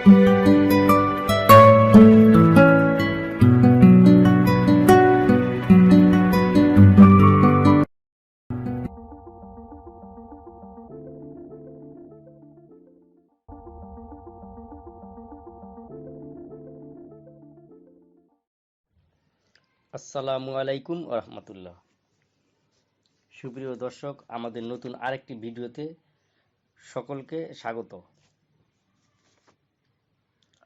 আসসালামু আলাইকুম রহমতুল্লাহ। সুপ্রিয় দর্শক আমাদের নতুন আরেকটি ভিডিওতে সকলকে স্বাগত।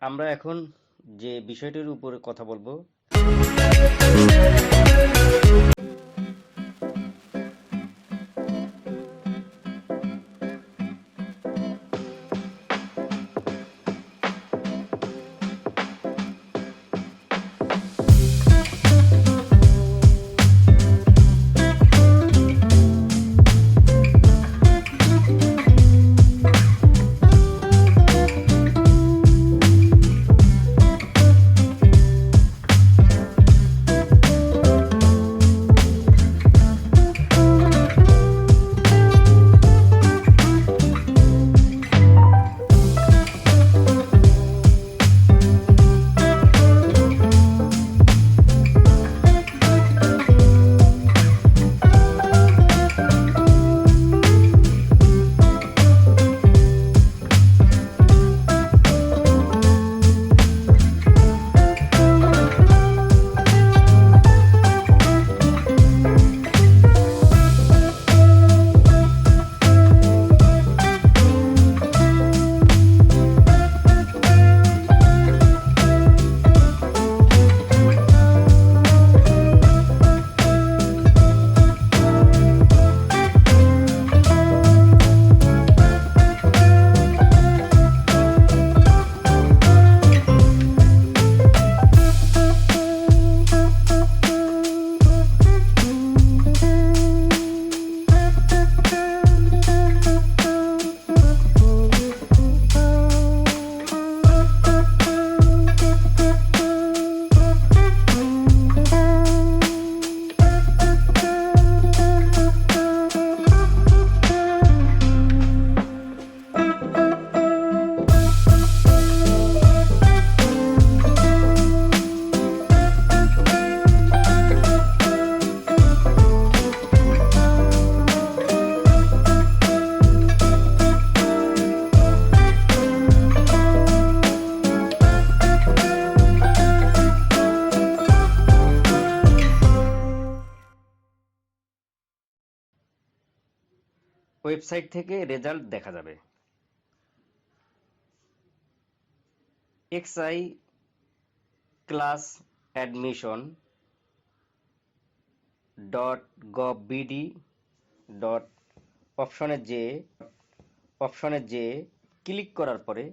আমরা এখন যে বিষয়টির উপরে কথা বলব। ওয়েবসাইট থেকে রেজাল্ট দেখা যাবে। XI class admission dot gov BD dot অপশনে যে অপশনে যে ক্লিক করার পরে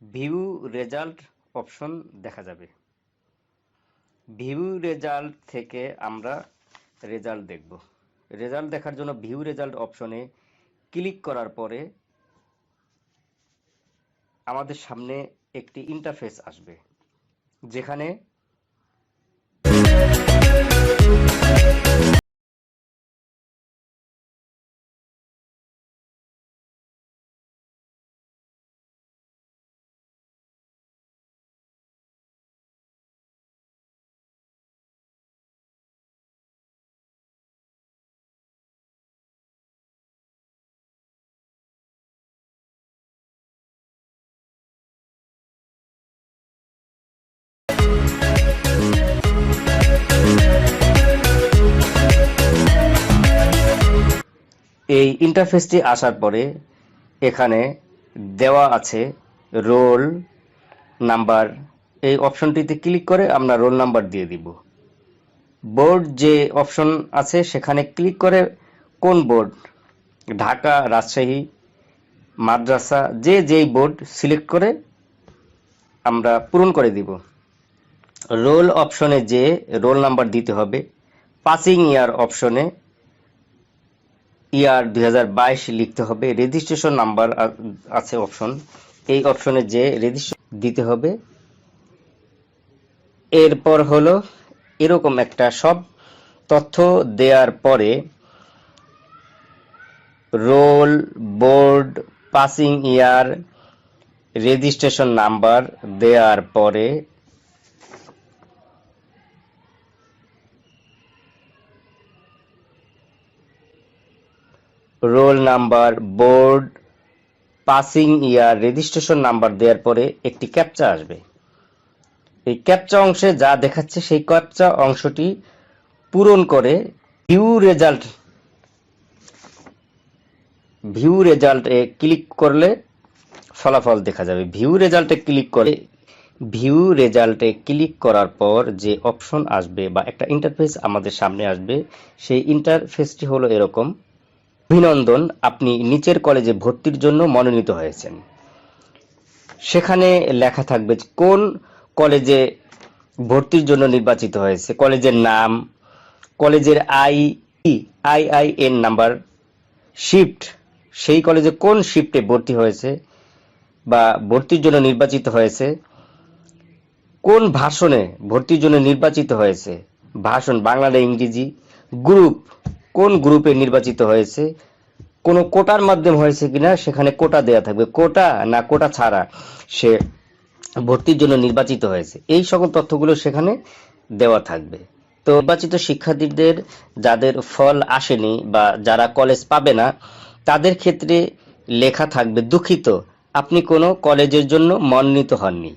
ভিউ রেজাল্ট অপশন দেখা যাবে। ভিউ রেজাল্ট থেকে আমরা রেজাল্ট দেখব। রেজাল্ট দেখার জন্য ভিউ রেজাল্ট অপশনে ক্লিক করার পরে আমাদের সামনে একটি ইন্টারফেস আসবে, যেখানে এই ইন্টারফেসটি আসার পরে এখানে দেওয়া আছে রোল নাম্বার এই অপশনটিতে ক্লিক করে আমরা রোল নাম্বার দিয়ে দিব। বোর্ড যে অপশন আছে, সেখানে ক্লিক করে কোন বোর্ড ঢাকা, রাজশাহী, মাদ্রাসা, যে যেই বোর্ড সিলেক্ট করে আমরা পূরণ করে দিব। রোল অপশনে যে রোল নাম্বার দিতে হবে, পাসিং ইয়ার অপশনে ইয়ার দুই হাজার বাইশ লিখতে হবে, রেজিস্ট্রেশন নাম্বার আছে অপশন, এই অপশনে যে রেজিস্ট্রেশন দিতে হবে। এরপর হলো এরকম একটা সব তথ্য দেওয়ার পরে roll board passing year registration number দেওয়ার পরে roll number, board, passing year, registration number দেওয়ার পরে একটি ক্যাপচা আসবে। এই ক্যাপচা অংশে যা দেখাচ্ছে সেই ক্যাপচা অংশটি পূরণ করে ভিউ রেজাল্ট, ভিউ রেজাল্টে ক্লিক করলে ফলাফল দেখা যাবে। ভিউ রেজাল্টে ক্লিক করে ভিউ রেজাল্টে ক্লিক করার পর যে অপশন আসবে বা একটা ইন্টারফেস আমাদের সামনে আসবে, সেই ইন্টারফেসটি হলো এরকম। অভিনন্দন, আপনি নিচের কলেজে ভর্তির জন্য মনোনীত হয়েছেন। সেখানে লেখা থাকবে কোন কলেজে ভর্তির জন্য নির্বাচিত হয়েছে। কলেজের নাম, কলেজের I I I, N number, shift, সেই কলেজে কোন শিফটে ভর্তি হয়েছে বা ভর্তির জন্য নির্বাচিত হয়েছে, কোন ভাষণে ভর্তির জন্য নির্বাচিত হয়েছে, ভাষণ বাংলা ইংরেজি, গ্রুপ কোন গ্রুপে নির্বাচিত হয়েছে, কোনো কোটার মাধ্যমে হয়েছে কিনা, সেখানে কোটা দেয়া থাকবে। কোটা না কোটা ছাড়া সে ভর্তির জন্য নির্বাচিত হয়েছে। এই সকল তথ্যগুলো সেখানে দেওয়া থাকবে। তো নির্বাচিত শিক্ষার্থীদের যাদের ফল আসেনি বা যারা কলেজ পাবে না, তাদের ক্ষেত্রে লেখা থাকবে, দুঃখিত, আপনি কোনো কলেজের জন্য মনোনীত হননি।